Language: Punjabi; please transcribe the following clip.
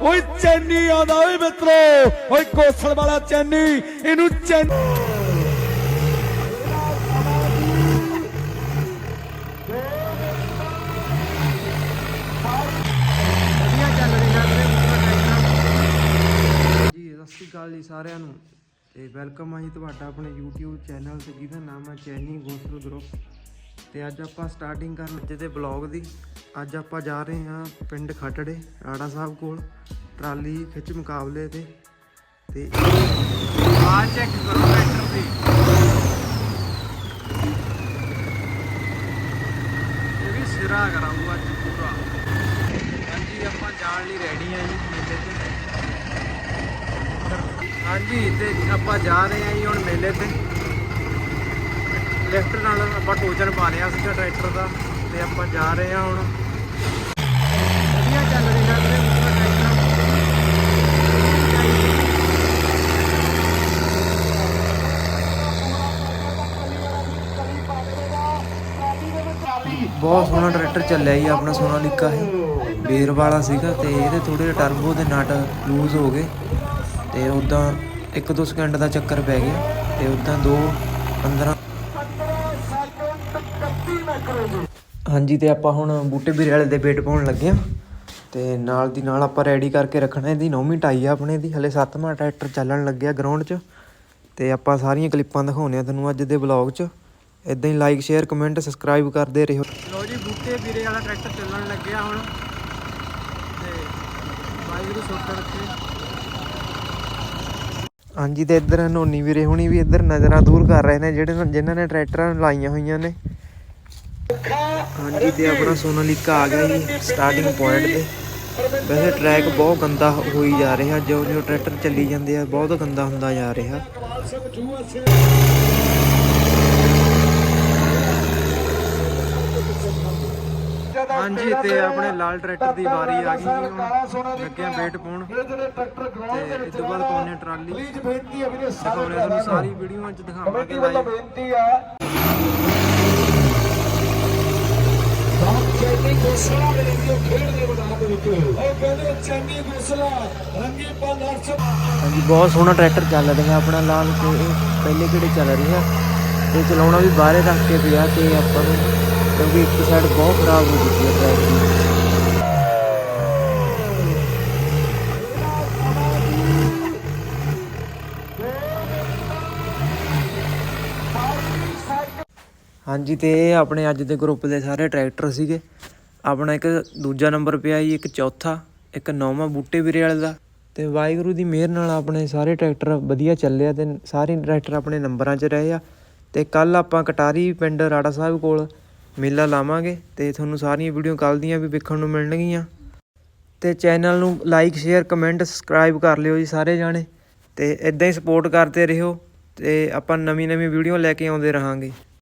ਓਏ ਚੈਨੀ ਆਉਂਦਾ ਓਏ ਮਿੱਤਰੋ। ਓਏ ਕੋਸਲ ਵਾਲਾ ਚੈਨੀ, ਇਹਨੂੰ ਚੈਨੀ ਸਤਿ ਸ਼੍ਰੀ ਅਕਾਲ ਜੀ ਸਾਰਿਆਂ ਨੂੰ। ਤੇ ਵੈਲਕਮ ਆ ਜੀ ਤੁਹਾਡਾ ਆਪਣੇ YouTube ਚੈਨਲ ਤੇ, ਜਿਹਦਾ ਨਾਮ ਹੈ ਚੈਨੀ ਗੋਸਲ ਗਰੁੱਪ। ਤੇ ਅੱਜ ਆਪਾਂ ਸਟਾਰਟਿੰਗ ਕਰਨ ਲੱਗੇ ਤੇ ਬਲੌਗ ਦੀ। ਅੱਜ ਆਪਾਂ ਜਾ ਰਹੇ ਹਾਂ ਪਿੰਡ ਖੱਟੜੇ, ਰਾੜਾ ਸਾਹਿਬ ਕੋਲ, ਟਰਾਲੀ ਖਿੱਚ ਮੁਕਾਬਲੇ ਤੇ। ਤੇ ਆ ਚੈੱਕ ਕਰੋ ਟਰੈਕਟਰ ਦੀ ਇਹ ਵੀ ਸਿਰਾ ਕਰਾਊਗਾ ਅੱਜ ਪੂਰਾ। ਹਾਂਜੀ, ਆਪਾਂ ਜਾਣ ਲਈ ਰੈਡੀ ਆ ਜੀ ਮੇਲੇ ਤੇ। ਹਾਂਜੀ, ਤੇ ਆਪਾਂ ਜਾ ਰਹੇ ਆ ਜੀ ਹੁਣ ਮੇਲੇ ਤੇ। ਲਿਫਟ ਨਾਲ ਆਪਾਂ ਟੋਚਨ ਪਾ ਲਿਆ ਸੀਗਾ ਟਰੈਕਟਰ ਦਾ ਤੇ ਆਪਾਂ ਜਾ ਰਹੇ ਹਾਂ ਹੁਣ। ਵਧੀਆ ਚੱਲ ਰਿਹਾ ਵੀਰੇ ਬਹੁਤ ਸੋਹਣਾ ਟਰੈਕਟਰ ਚੱਲਿਆ ਜੀ, ਆਪਣਾ ਸੋਨਾਲੀਕਾ ਹੈ। ਬੇਰ ਵਾਲਾ ਸੀਗਾ ਤੇ ਇਹਦੇ ਥੋੜੇ ਜਿਹੇ ਟਰਬੋ ਦੇ ਨਟ ਲੂਜ਼ ਹੋ ਗਏ। ਤੇ ਉਦਾਂ 1-2 ਸਕਿੰਟ ਦਾ ਚੱਕਰ ਪੈ ਗਿਆ ਤੇ ਉਦਾਂ 2 15 ਹਾਂਜੀ, ਤੇ ਆਪਾਂ ਹੁਣ ਬੂਟੇ ਵੀਰੇ ਵਾਲੇ ਦੇ ਵੇਟ ਪਾਉਣ ਲੱਗੇ ਆ ਤੇ ਨਾਲ ਦੀ ਨਾਲ ਆਪਾਂ ਰੈਡੀ ਕਰਕੇ ਰੱਖਣਾ ਇਹਦੀ, ਨੌਵੀਂ ਟਾਈ ਆ ਆਪਣੇ ਦੀ ਹਲੇ 7ਵਾਂ ਟਰੈਕਟਰ ਚੱਲਣ ਲੱਗਿਆ ਗਰਾਊਂਡ 'ਚ। ਤੇ ਆਪਾਂ ਸਾਰੀਆਂ ਕਲਿੱਪਾਂ ਦਿਖਾਉਣੇ ਆ ਤੁਹਾਨੂੰ ਅੱਜ ਦੇ ਵਲੌਗ 'ਚ। ਇਦਾਂ ਹੀ ਲਾਈਕ ਸ਼ੇਅਰ ਕਮੈਂਟ ਸਬਸਕ੍ਰਾਈਬ ਕਰਦੇ ਰਹੋ। ਲੋ ਜੀ, ਬੂਟੇ ਵੀਰੇ ਵਾਲਾ ਟਰੈਕਟਰ ਚੱਲਣ ਲੱਗਿਆ ਹੁਣ। ਤੇ ਬਾਈਕ ਨੂੰ ਰੱਖੇ। ਹਾਂਜੀ, ਤੇ ਇੱਧਰ ਨੋਨੀ ਵੀਰੇ ਹੁਣੀ ਵੀ ਇੱਧਰ ਨਜ਼ਰਾਂ ਦੂਰ ਕਰ ਰਹੇ ਨੇ, ਜਿਹੜੇ ਜਿਨ੍ਹਾਂ ਨੇ ਟਰੈਕਟਰਾਂ ਲਾਈਆਂ ਹੋਈਆਂ ਨੇ। ਹਾਂਜੀ ਤੇ ਆਪਣਾ ਸੋਨਾਲੀਕਾ ਆ ਗਿਆ ਜੀ ਸਟਾਰਟਿੰਗ ਪੁਆਇੰਟ ਤੇ। ਵੈਸੇ ਟਰੈਕ ਬਹੁਤ ਗੰਦਾ ਹੋਈ ਜਾ ਰਿਹਾ ਜਿਉਂ ਜਿਉਂ ਟਰੈਕਟਰ ਚੱਲੀ ਜਾਂਦੇ ਆ ਬਹੁਤ ਗੰਦਾ ਹੁੰਦਾ ਜਾ ਰਿਹਾ। ਹਾਂਜੀ ਤੇ ਆਪਣੇ ਲਾਲ ਟਰੈਕਟਰ ਦੀ ਵਾਰੀ ਆ ਗਈ ਹੁਣ ਲੱਗਿਆ ਵੇਟ ਪਾਉਣ। ਤੇ ਇਸ ਤੋਂ ਬਾਅਦ ਪਾਉਣੇ ਟਰਾਲੀ। ਪਲੀਜ਼ ਬੇਨਤੀ ਹੈ ਵੀਰੇ ਤੁਹਾਨੂੰ ਸਾਰੀ ਵੀਡੀਓ ਚ ਦਿਖਾਵਾਂਗੇ ਲਾਈਵ ਬੇਨਤੀ ਆ। ਚੈਨੀ ਗੋਸਲਾ ਦੇ ਖੇਡ ਦੇ ਮੈਦਾਨ ਦੇ ਵਿੱਚ। ਉਹ ਕਹਿੰਦੇ ਚੈਨੀ ਗੋਸਲਾ, ਰੰਗੀ ਪਾਲਰ ਚ। ਹਾਂਜੀ, ਬਹੁਤ ਸੋਹਣਾ ਟਰੈਕਟਰ ਚੱਲ ਰਿਹਾ ਆਪਣਾ, ਲਾਲ ਤੇ ਪਹਿਲੇ ਕਿਹੜੇ ਚੱਲ ਰਿਹਾ। ਤੇ ਚਲਾਉਣਾ ਵੀ ਬਾਹਰੇ ਰੱਖ ਕੇ ਪਿਆ ਤੇ ਆਪਾਂ ਨੂੰ, ਕਿਉਂਕਿ ਇੱਕ ਸਾਈਡ ਬਹੁਤ ਖਰਾਬ ਹੋ ਚੁੱਕੀ ਹੈ ਟਰੈਕ ਦੀ। ਹਾਂਜੀ, ਤੇ ਆਪਣੇ ਅੱਜ ਦੇ ਗਰੁੱਪ ਦੇ ਸਾਰੇ ਟਰੈਕਟਰ ਸੀਗੇ। ਆਪਣਾ ਇੱਕ ਦੂਜਾ ਨੰਬਰ ਪਿਆ ਜੀ, ਇੱਕ ਚੌਥਾ, ਇੱਕ ਨੌਵਾਂ ਬੂਟੇ ਵੀਰੇ ਵਾਲੇ ਦਾ। ਅਤੇ ਵਾਹਿਗੁਰੂ ਦੀ ਮਿਹਰ ਨਾਲ ਆਪਣੇ ਸਾਰੇ ਟਰੈਕਟਰ ਵਧੀਆ ਚੱਲੇ ਆ ਅਤੇ ਸਾਰੇ ਟਰੈਕਟਰ ਆਪਣੇ ਨੰਬਰਾਂ 'ਚ ਰਹੇ ਆ। ਅਤੇ ਕੱਲ੍ਹ ਆਪਾਂ ਕਟਾਰੀ ਪਿੰਡ ਰਾੜਾ ਸਾਹਿਬ ਕੋਲ ਮੇਲਾ ਲਾਵਾਂਗੇ ਅਤੇ ਤੁਹਾਨੂੰ ਸਾਰੀਆਂ ਵੀਡੀਓ ਕੱਲ੍ਹ ਦੀਆਂ ਵੀ ਵੇਖਣ ਨੂੰ ਮਿਲਣਗੀਆਂ। ਅਤੇ ਚੈਨਲ ਨੂੰ ਲਾਈਕ, ਸ਼ੇਅਰ, ਕਮੈਂਟ, ਸਬਸਕ੍ਰਾਈਬ ਕਰ ਲਿਓ ਜੀ ਸਾਰੇ ਜਾਣੇ। ਅਤੇ ਇਦਾਂ ਹੀ ਸਪੋਰਟ ਕਰਦੇ ਰਹੋ ਅਤੇ ਆਪਾਂ ਨਵੀਂ ਨਵੀਂ ਵੀਡੀਓ ਲੈ ਕੇ ਆਉਂਦੇ ਰਹਾਂਗੇ।